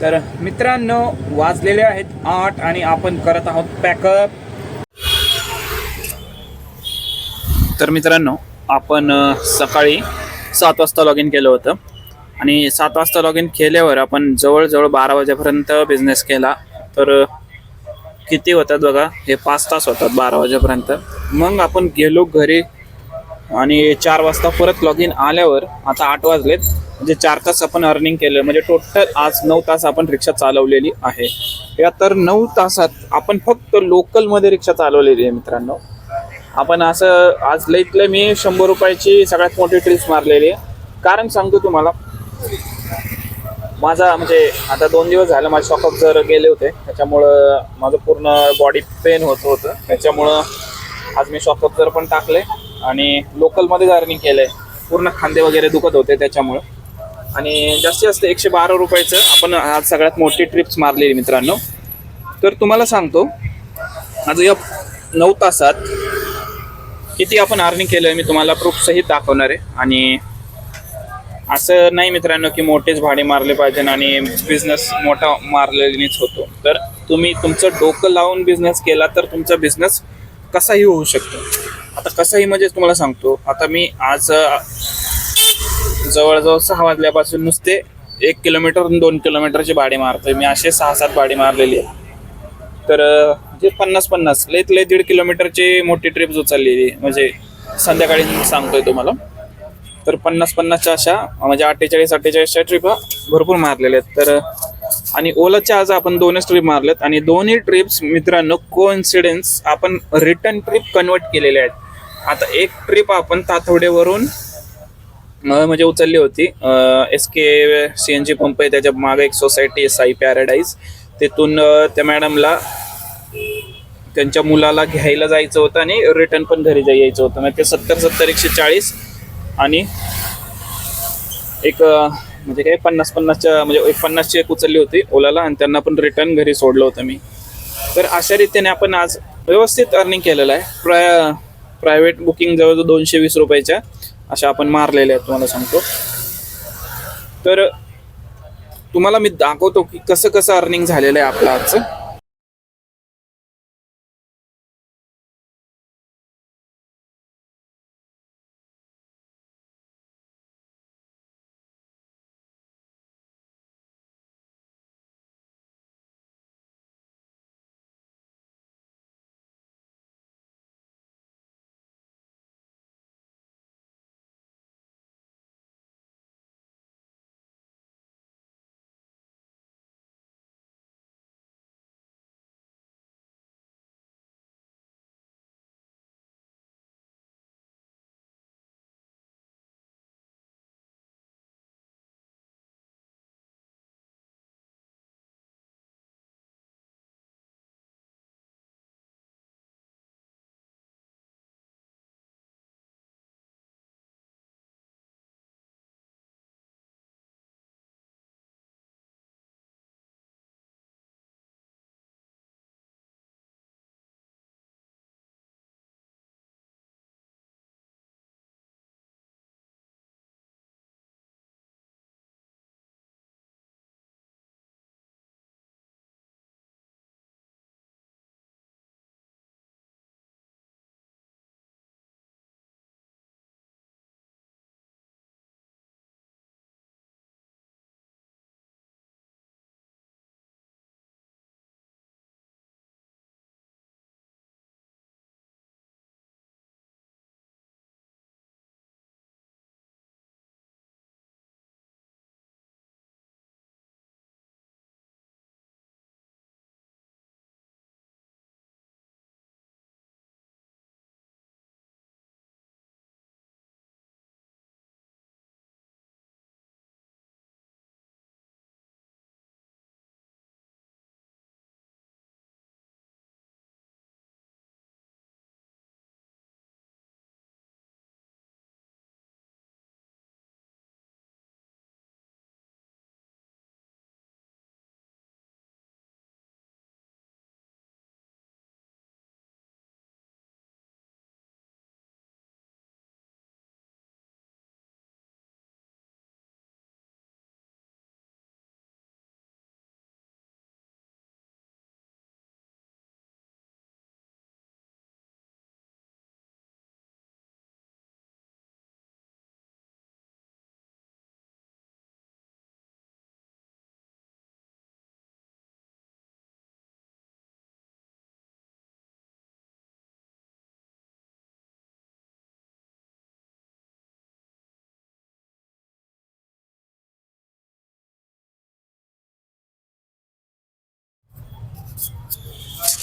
तर मित्रांनो वाजलेले आहेत आठ आणि आपण करत आहोत पॅकअप तर मित्रांनो आपण सकाळी सात वाजता लॉग इन केलं होतं. आणि सात वाजता लॉग इन केल्यावर आपण जवळजवळ बारा वाजेपर्यंत बिझनेस केला. तर किती होतात बघा हे पाच तास होतात बारा वाजेपर्यंत. मग आपण गेलो घरी आणि चार वाजता परत लॉग इन आल्यावर आता आठ वाजलेत. म्हणजे चार तास आपण अर्निंग केलं म्हणजे टोटल आज नऊ तास आपण रिक्षा चालवलेली आहे. या तर नऊ तासात आपण फक्त लोकलमध्ये रिक्षा चालवलेली आहे मित्रांनो. आपण असं आज लईतलं मी शंभर रुपयाची सगळ्यात मोठी ट्रिप्स मारलेली आहे. कारण सांगतो तुम्हाला माझा म्हणजे आता दोन दिवस झालं माझे शॉकअप जर गेले होते. त्याच्यामुळं माझं पूर्ण बॉडी पेन होत होतं. त्याच्यामुळं आज मी शॉकअप जर पण टाकले आणि लोकलमध्ये अर्निंग केलं आहे पूर्ण खांदे वगैरे दुखत होते त्याच्यामुळं. आणि जास्तीत जास्त एकशे बारा रुपयाचं आपण आज सगळ्यात मोठी ट्रिप्स मारलेली मित्रांनो. तर तुम्हाला सांगतो आज या नऊ तासात किती आपण अर्निंग केलं मी तुम्हाला प्रूफसही दाखवणार आहे. आणि असं नाही मित्रांनो की मोठेच भाडे मारले पाहिजे आणि बिझनेस मोठा मारलेलीच होतो. तर तुम्ही तुमचं डोकं लावून बिझनेस केला तर तुमचा बिझनेस कसाही होऊ शकतो. आता कसाही म्हणजे तुम्हाला सांगतो आता मी आज जवळजवळ सहा वाजल्यापासून नुसते एक किलोमीटर दोन किलोमीटरची भाडी मारतोय. मी असे सहा सात भाडी मारलेली आहे. तर जे पन्नास पन्नास लयत लय दीड किलोमीटरची मोठी ट्रिप उचललेली म्हणजे संध्याकाळी सांगतोय तुम्हाला. तर पन्नास पन्नासच्या अशा म्हणजे अठ्ठेचाळीस अठ्ठेचाळीसच्या ट्रिप भरपूर मारलेल्या आहेत. तर आणि ओलाच्या आज आपण दोनच ट्रिप मारल्यात. आणि दोन्ही ट्रिप्स मित्रांनो कोइन्सिडेन्स आपण रिटर्न ट्रिप कन्वर्ट केलेल्या आहेत. आता एक ट्रिप आपण तातवडेवरून म्हणजे उचलली होती. S K C N G pump आहे त्याच्यामागे एक सोसायटी आहे साई पॅराडाईज तिथून त्या मॅडमला त्यांच्या मुलाला घ्यायला जायचं होतं आणि रिटर्न पण घरी जाय- यायचं होतं. म्हणजे ते सत्तर सत्तर एकशे चाळीस आणि एक म्हणजे काय पन्नास पन्नासच्या म्हणजे एक पन्नासची एक उचलली होती ओलाला आणि त्यांना पण रिटर्न घरी सोडलं होतं मी. तर अशा रीतीने आपण आज व्यवस्थित अर्निंग केलेलं आहे. प्राय प्रायव्हेट बुकिंग जवळजवळ दोनशे वीस रुपयाच्या. अशा आपण मारलेल्या आहेत तुम्हाला सांगतो. तर तुम्हाला मी दाखवतो की कसं कसं अर्निंग झालेलं आहे आपलं आजचं.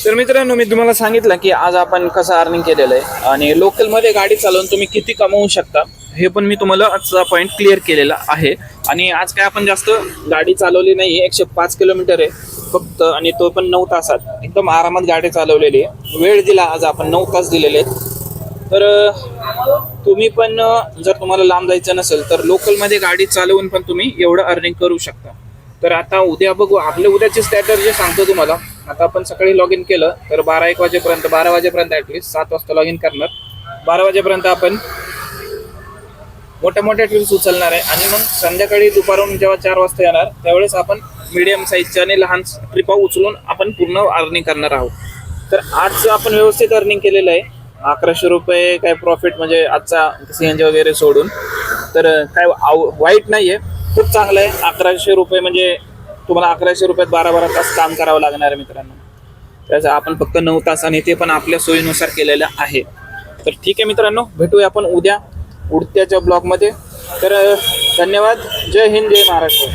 तर मित्रांनो मी तुम्हाला सांगितलं की आज आपण कसं अर्निंग केलेलं आहे आणि लोकलमध्ये गाडी चालवून तुम्ही किती कमवू शकता हे पण मी तुम्हाला आजचा पॉईंट क्लिअर केलेला आहे. आणि आज काय आपण जास्त गाडी चालवली नाही एकशे पाच किलोमीटर आहे फक्त आणि तो पण नऊ तासात. एकदम आरामात गाडी चालवलेली आहे. वेळ दिला आज आपण नऊ तास दिलेले आहेत. तर तुम्ही पण जर तुम्हाला लांब जायचं नसेल तर लोकलमध्ये गाडी चालवून पण तुम्ही एवढं अर्निंग करू शकता. तर आता उद्या बघू आपले उद्याची स्ट्रॅटर्जी सांगतो तुम्हाला आता आपण सकाळी लॉग इन केलं तर बारा एक वाजेपर्यंत बारा वाजेपर्यंत ॲटलिस्ट सात वाजता लॉग इन करणार. बारा वाजेपर्यंत आपण मोठ्या मोठ्या ट्रिप्स उचलणार आहे. आणि मग संध्याकाळी दुपारून जेव्हा चार वाजता येणार त्यावेळेस आपण मिडियम साईजच्या आणि लहान ट्रिपा उचलून आपण पूर्ण अर्निंग करणार आहोत. तर आज आपण व्यवस्थित अर्निंग केलेलं आहे. अकराशे रुपये काय प्रॉफिट म्हणजे आजचा सी एन जी वगैरे सोडून. तर काय आव- वाईट नाही आहे खूप चांगलं आहे. अकराशे रुपये म्हणजे तुम्हाला अकराशे रुपयात बारा बारा तास काम करावं लागणार आहे मित्रांनो. त्याचं आपण फक्त नऊ तास आणि ते पण आपल्या सोयीनुसार केलेलं आहे. तर ठीक आहे मित्रांनो भेटूया आपण उद्या उडत्याच्या ब्लॉगमध्ये. तर धन्यवाद. जय हिंद जय महाराष्ट्र.